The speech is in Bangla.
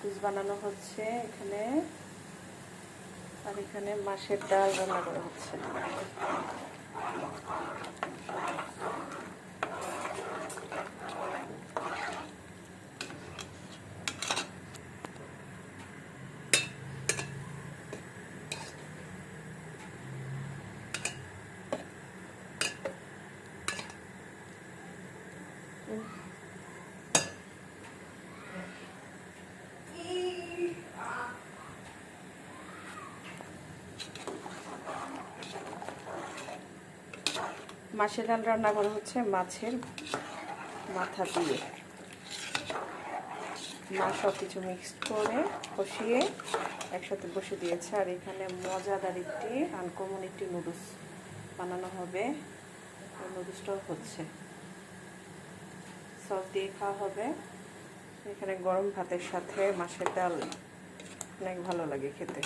নুডলস বানানো হচ্ছে এখানে। আর এখানে মাছের ডাল রান্না করা হচ্ছে। মাছের ডাল রান্না করা হচ্ছে মাছের মাথা দিয়ে। মা সব কিছু মিক্সড করে কষিয়ে একসাথে বসে দিয়েছে। আর এখানে মজাদার একটি আনকমন একটি নুডলস বানানো হবে। নুডলসটাও হচ্ছে। সস দিয়ে খাওয়া হবে। এখানে গরম ভাতের সাথে মাছের ডাল অনেক ভালো লাগে খেতে।